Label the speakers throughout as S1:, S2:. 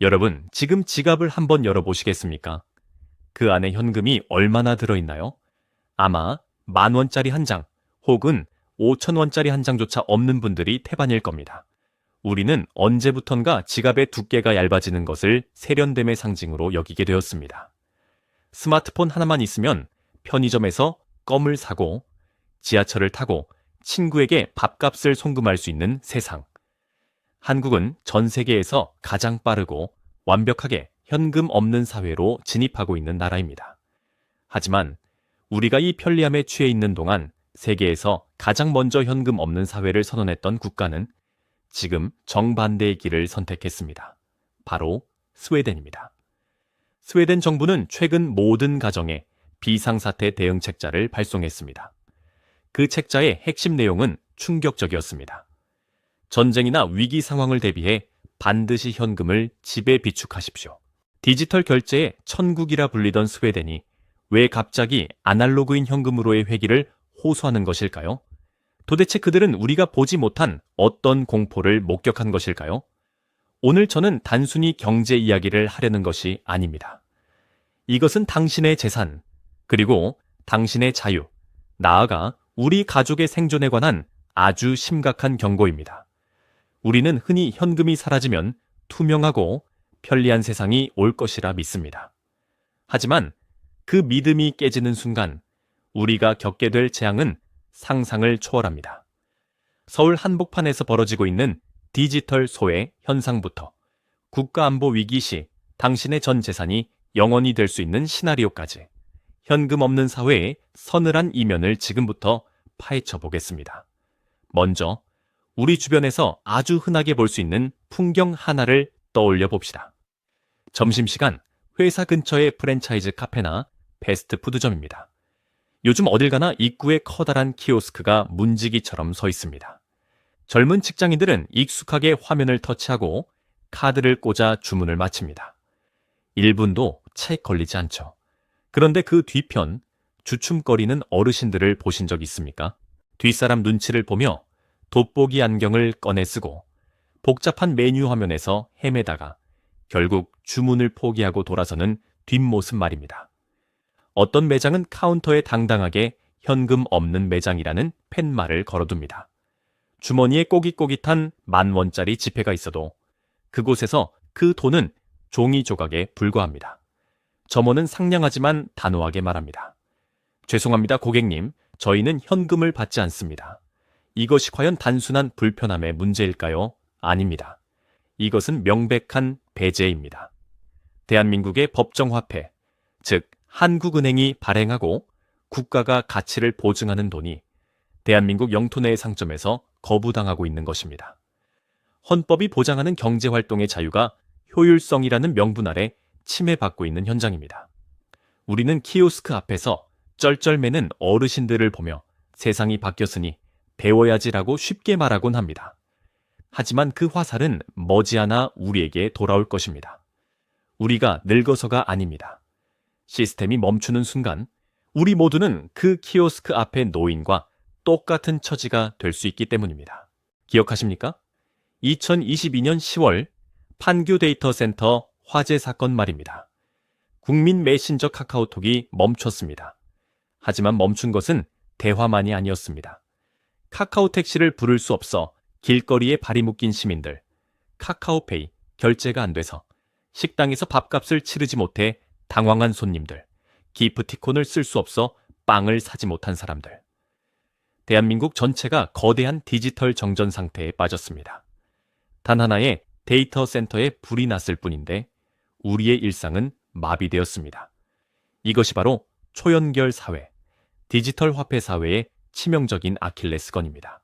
S1: 여러분, 지금 지갑을 한번 열어보시겠습니까? 그 안에 현금이 얼마나 들어있나요? 아마 만 원짜리 한 장, 혹은 5천 원짜리 한 장조차 없는 분들이 태반일 겁니다. 우리는 언제부턴가 지갑의 두께가 얇아지는 것을 세련됨의 상징으로 여기게 되었습니다. 스마트폰 하나만 있으면 편의점에서 껌을 사고 지하철을 타고 친구에게 밥값을 송금할 수 있는 세상. 한국은 전 세계에서 가장 빠르고 완벽하게 현금 없는 사회로 진입하고 있는 나라입니다. 하지만 우리가 이 편리함에 취해 있는 동안 세계에서 가장 먼저 현금 없는 사회를 선언했던 국가는 지금 정반대의 길을 선택했습니다. 바로 스웨덴입니다. 스웨덴 정부는 최근 모든 가정에 비상사태 대응 책자를 발송했습니다. 그 책자의 핵심 내용은 충격적이었습니다. 전쟁이나 위기 상황을 대비해 반드시 현금을 집에 비축하십시오. 디지털 결제의 천국이라 불리던 스웨덴이 왜 갑자기 아날로그인 현금으로의 회기를 호소하는 것일까요? 도대체 그들은 우리가 보지 못한 어떤 공포를 목격한 것일까요? 오늘 저는 단순히 경제 이야기를 하려는 것이 아닙니다. 이것은 당신의 재산, 그리고 당신의 자유, 나아가 우리 가족의 생존에 관한 아주 심각한 경고입니다. 우리는 흔히 현금이 사라지면 투명하고 편리한 세상이 올 것이라 믿습니다. 하지만 그 믿음이 깨지는 순간 우리가 겪게 될 재앙은 상상을 초월합니다. 서울 한복판에서 벌어지고 있는 디지털 소외 현상부터 국가안보 위기 시 당신의 전 재산이 영원히 될 수 있는 시나리오까지 현금 없는 사회의 서늘한 이면을 지금부터 파헤쳐 보겠습니다. 먼저 우리 주변에서 아주 흔하게 볼 수 있는 풍경 하나를 떠올려 봅시다. 점심시간 회사 근처의 프랜차이즈 카페나 패스트푸드점입니다. 요즘 어딜 가나 입구에 커다란 키오스크가 문지기처럼 서 있습니다. 젊은 직장인들은 익숙하게 화면을 터치하고 카드를 꽂아 주문을 마칩니다. 1분도 채 걸리지 않죠. 그런데 그 뒤편 주춤거리는 어르신들을 보신 적 있습니까? 뒷사람 눈치를 보며 돋보기 안경을 꺼내 쓰고 복잡한 메뉴 화면에서 헤매다가 결국 주문을 포기하고 돌아서는 뒷모습 말입니다. 어떤 매장은 카운터에 당당하게 현금 없는 매장이라는 팻말을 걸어둡니다. 주머니에 꼬깃꼬깃한 만 원짜리 지폐가 있어도 그곳에서 그 돈은 종이 조각에 불과합니다. 점원은 상냥하지만 단호하게 말합니다. 죄송합니다, 고객님. 저희는 현금을 받지 않습니다. 이것이 과연 단순한 불편함의 문제일까요? 아닙니다. 이것은 명백한 배제입니다. 대한민국의 법정화폐, 즉 한국은행이 발행하고 국가가 가치를 보증하는 돈이 대한민국 영토 내의 상점에서 거부당하고 있는 것입니다. 헌법이 보장하는 경제활동의 자유가 효율성이라는 명분 아래 침해받고 있는 현장입니다. 우리는 키오스크 앞에서 쩔쩔매는 어르신들을 보며 세상이 바뀌었으니 배워야지라고 쉽게 말하곤 합니다. 하지만 그 화살은 머지않아 우리에게 돌아올 것입니다. 우리가 늙어서가 아닙니다. 시스템이 멈추는 순간 우리 모두는 그 키오스크 앞의 노인과 똑같은 처지가 될 수 있기 때문입니다. 기억하십니까? 2022년 10월 판교 데이터 센터 화재 사건 말입니다. 국민 메신저 카카오톡이 멈췄습니다. 하지만 멈춘 것은 대화만이 아니었습니다. 카카오 택시를 부를 수 없어 길거리에 발이 묶인 시민들, 카카오페이 결제가 안 돼서 식당에서 밥값을 치르지 못해 당황한 손님들, 기프티콘을 쓸 수 없어 빵을 사지 못한 사람들. 대한민국 전체가 거대한 디지털 정전 상태에 빠졌습니다. 단 하나의 데이터 센터에 불이 났을 뿐인데 우리의 일상은 마비되었습니다. 이것이 바로 초연결 사회, 디지털 화폐 사회의 치명적인 아킬레스건입니다.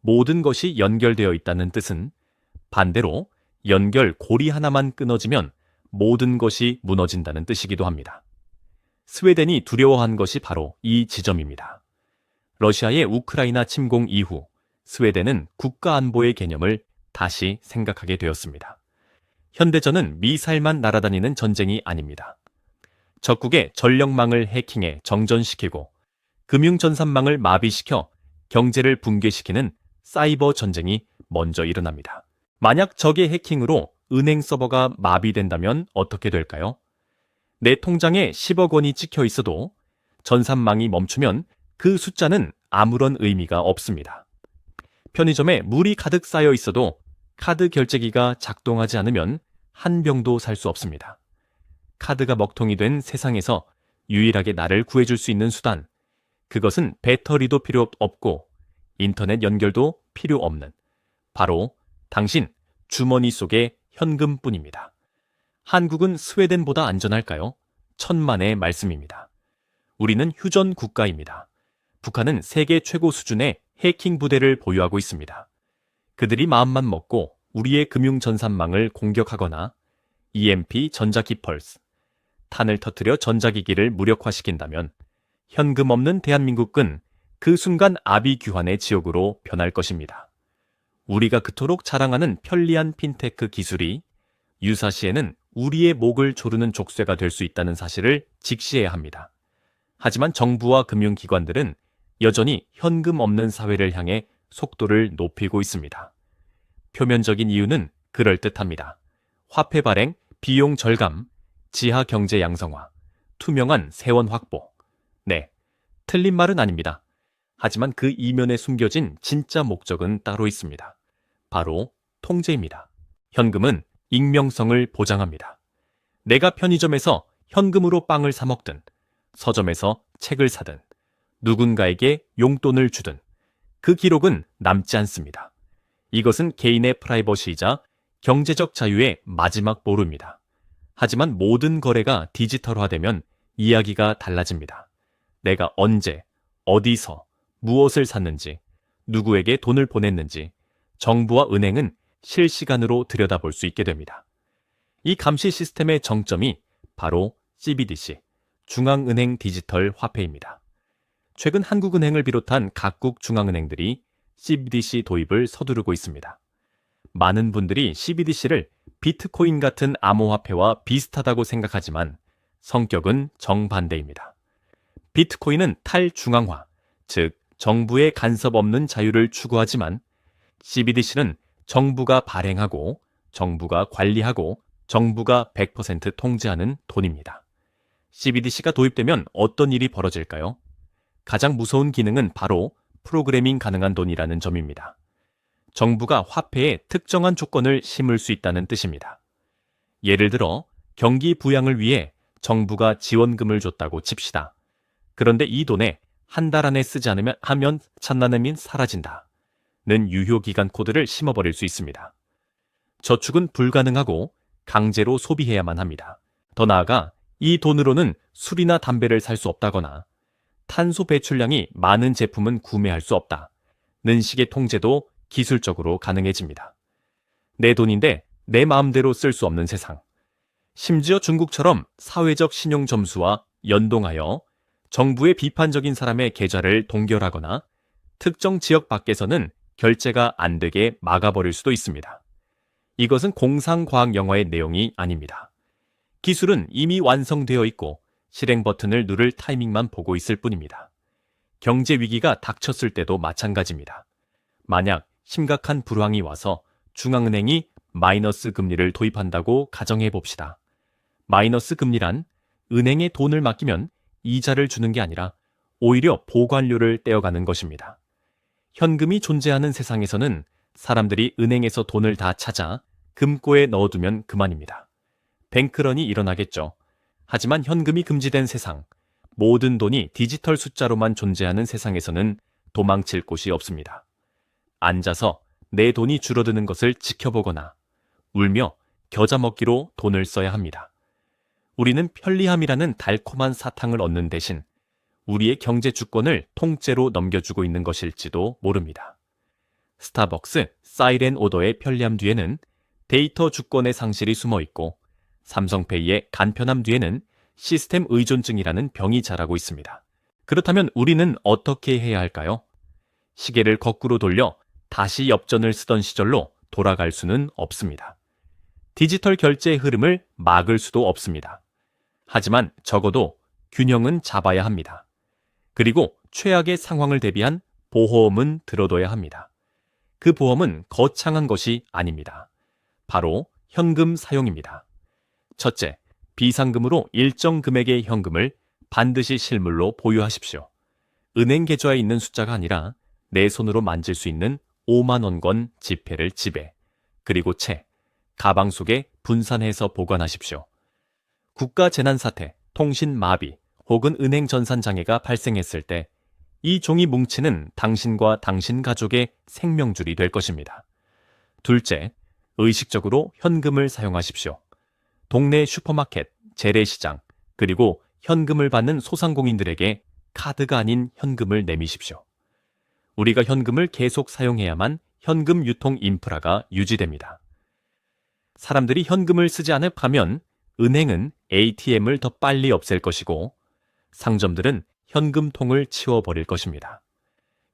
S1: 모든 것이 연결되어 있다는 뜻은 반대로 연결 고리 하나만 끊어지면 모든 것이 무너진다는 뜻이기도 합니다. 스웨덴이 두려워한 것이 바로 이 지점입니다. 러시아의 우크라이나 침공 이후 스웨덴은 국가 안보의 개념을 다시 생각하게 되었습니다. 현대전은 미사일만 날아다니는 전쟁이 아닙니다. 적국의 전력망을 해킹해 정전시키고 금융 전산망을 마비시켜 경제를 붕괴시키는 사이버 전쟁이 먼저 일어납니다. 만약 적의 해킹으로 은행 서버가 마비된다면 어떻게 될까요? 내 통장에 10억 원이 찍혀 있어도 전산망이 멈추면 그 숫자는 아무런 의미가 없습니다. 편의점에 물이 가득 쌓여 있어도 카드 결제기가 작동하지 않으면 한 병도 살 수 없습니다. 카드가 먹통이 된 세상에서 유일하게 나를 구해줄 수 있는 수단, 그것은 배터리도 필요 없고 인터넷 연결도 필요 없는 바로 당신 주머니 속의 현금뿐입니다. 한국은 스웨덴보다 안전할까요? 천만의 말씀입니다. 우리는 휴전 국가입니다. 북한은 세계 최고 수준의 해킹 부대를 보유하고 있습니다. 그들이 마음만 먹고 우리의 금융 전산망을 공격하거나 EMP 전자기 펄스, 탄을 터뜨려 전자기기를 무력화시킨다면 현금 없는 대한민국은 그 순간 아비규환의 지옥으로 변할 것입니다. 우리가 그토록 자랑하는 편리한 핀테크 기술이 유사시에는 우리의 목을 조르는 족쇄가 될 수 있다는 사실을 직시해야 합니다. 하지만 정부와 금융기관들은 여전히 현금 없는 사회를 향해 속도를 높이고 있습니다. 표면적인 이유는 그럴듯합니다. 화폐 발행, 비용 절감, 지하 경제 양성화, 투명한 세원 확보. 네, 틀린 말은 아닙니다. 하지만 그 이면에 숨겨진 진짜 목적은 따로 있습니다. 바로 통제입니다. 현금은 익명성을 보장합니다. 내가 편의점에서 현금으로 빵을 사 먹든, 서점에서 책을 사든, 누군가에게 용돈을 주든, 그 기록은 남지 않습니다. 이것은 개인의 프라이버시이자 경제적 자유의 마지막 보루입니다. 하지만 모든 거래가 디지털화되면 이야기가 달라집니다. 내가 언제, 어디서, 무엇을 샀는지, 누구에게 돈을 보냈는지, 정부와 은행은 실시간으로 들여다볼 수 있게 됩니다. 이 감시 시스템의 정점이 바로 CBDC, 중앙은행 디지털 화폐입니다. 최근 한국은행을 비롯한 각국 중앙은행들이 CBDC 도입을 서두르고 있습니다. 많은 분들이 CBDC를 비트코인 같은 암호화폐와 비슷하다고 생각하지만 성격은 정반대입니다. 비트코인은 탈중앙화, 즉 정부의 간섭 없는 자유를 추구하지만 CBDC는 정부가 발행하고 정부가 관리하고 정부가 100% 통제하는 돈입니다. CBDC가 도입되면 어떤 일이 벌어질까요? 가장 무서운 기능은 바로 프로그래밍 가능한 돈이라는 점입니다. 정부가 화폐에 특정한 조건을 심을 수 있다는 뜻입니다. 예를 들어 경기 부양을 위해 정부가 지원금을 줬다고 칩시다. 그런데 이 돈에 한 달 안에 쓰지 않으면 하면 찬나눔인 사라진다. 는 유효기간 코드를 심어버릴 수 있습니다. 저축은 불가능하고 강제로 소비해야만 합니다. 더 나아가 이 돈으로는 술이나 담배를 살 수 없다거나 탄소 배출량이 많은 제품은 구매할 수 없다. 는 식의 통제도 기술적으로 가능해집니다. 내 돈인데 내 마음대로 쓸 수 없는 세상. 심지어 중국처럼 사회적 신용 점수와 연동하여 정부의 비판적인 사람의 계좌를 동결하거나 특정 지역 밖에서는 결제가 안 되게 막아버릴 수도 있습니다. 이것은 공상과학 영화의 내용이 아닙니다. 기술은 이미 완성되어 있고 실행 버튼을 누를 타이밍만 보고 있을 뿐입니다. 경제 위기가 닥쳤을 때도 마찬가지입니다. 만약 심각한 불황이 와서 중앙은행이 마이너스 금리를 도입한다고 가정해 봅시다. 마이너스 금리란 은행에 돈을 맡기면 이자를 주는 게 아니라 오히려 보관료를 떼어가는 것입니다. 현금이 존재하는 세상에서는 사람들이 은행에서 돈을 다 찾아 금고에 넣어두면 그만입니다. 뱅크런이 일어나겠죠. 하지만 현금이 금지된 세상, 모든 돈이 디지털 숫자로만 존재하는 세상에서는 도망칠 곳이 없습니다. 앉아서 내 돈이 줄어드는 것을 지켜보거나 울며 겨자 먹기로 돈을 써야 합니다. 우리는 편리함이라는 달콤한 사탕을 얻는 대신 우리의 경제 주권을 통째로 넘겨주고 있는 것일지도 모릅니다. 스타벅스 사이렌 오더의 편리함 뒤에는 데이터 주권의 상실이 숨어 있고 삼성페이의 간편함 뒤에는 시스템 의존증이라는 병이 자라고 있습니다. 그렇다면 우리는 어떻게 해야 할까요? 시계를 거꾸로 돌려 다시 엽전을 쓰던 시절로 돌아갈 수는 없습니다. 디지털 결제의 흐름을 막을 수도 없습니다. 하지만 적어도 균형은 잡아야 합니다. 그리고 최악의 상황을 대비한 보험은 들어둬야 합니다. 그 보험은 거창한 것이 아닙니다. 바로 현금 사용입니다. 첫째, 비상금으로 일정 금액의 현금을 반드시 실물로 보유하십시오. 은행 계좌에 있는 숫자가 아니라 내 손으로 만질 수 있는 5만 원권 지폐를 집에, 그리고 채, 가방 속에 분산해서 보관하십시오. 국가 재난 사태, 통신 마비 혹은 은행 전산 장애가 발생했을 때 이 종이 뭉치는 당신과 당신 가족의 생명줄이 될 것입니다. 둘째, 의식적으로 현금을 사용하십시오. 동네 슈퍼마켓, 재래시장, 그리고 현금을 받는 소상공인들에게 카드가 아닌 현금을 내미십시오. 우리가 현금을 계속 사용해야만 현금 유통 인프라가 유지됩니다. 사람들이 현금을 쓰지 않을 가면 은행은 ATM을 더 빨리 없앨 것이고 상점들은 현금통을 치워버릴 것입니다.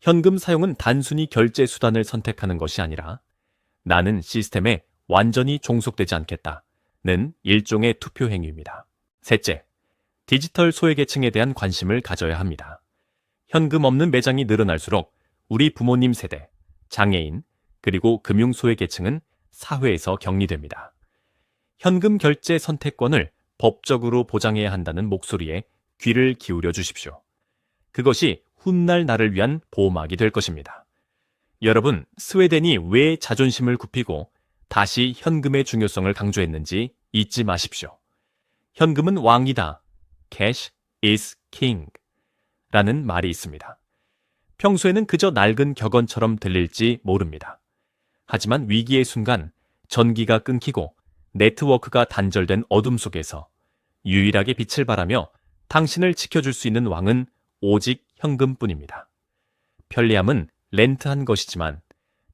S1: 현금 사용은 단순히 결제 수단을 선택하는 것이 아니라 나는 시스템에 완전히 종속되지 않겠다는 일종의 투표 행위입니다. 셋째, 디지털 소외계층에 대한 관심을 가져야 합니다. 현금 없는 매장이 늘어날수록 우리 부모님 세대, 장애인, 그리고 금융 소외계층은 사회에서 격리됩니다. 현금 결제 선택권을 법적으로 보장해야 한다는 목소리에 귀를 기울여 주십시오. 그것이 훗날 나를 위한 보호막이 될 것입니다. 여러분, 스웨덴이 왜 자존심을 굽히고 다시 현금의 중요성을 강조했는지 잊지 마십시오. 현금은 왕이다. Cash is king. 라는 말이 있습니다. 평소에는 그저 낡은 격언처럼 들릴지 모릅니다. 하지만 위기의 순간 전기가 끊기고 네트워크가 단절된 어둠 속에서 유일하게 빛을 발하며 당신을 지켜줄 수 있는 왕은 오직 현금뿐입니다. 편리함은 렌트한 것이지만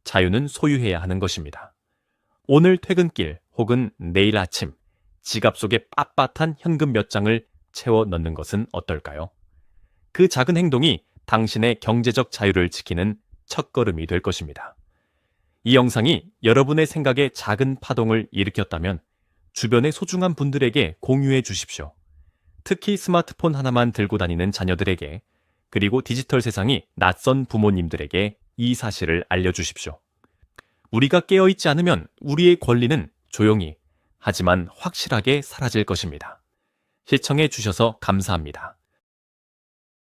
S1: 자유는 소유해야 하는 것입니다. 오늘 퇴근길 혹은 내일 아침 지갑 속에 빳빳한 현금 몇 장을 채워 넣는 것은 어떨까요? 그 작은 행동이 당신의 경제적 자유를 지키는 첫걸음이 될 것입니다. 이 영상이 여러분의 생각에 작은 파동을 일으켰다면 주변의 소중한 분들에게 공유해 주십시오. 특히 스마트폰 하나만 들고 다니는 자녀들에게 그리고 디지털 세상이 낯선 부모님들에게 이 사실을 알려주십시오. 우리가 깨어있지 않으면 우리의 권리는 조용히 하지만 확실하게 사라질 것입니다. 시청해 주셔서 감사합니다.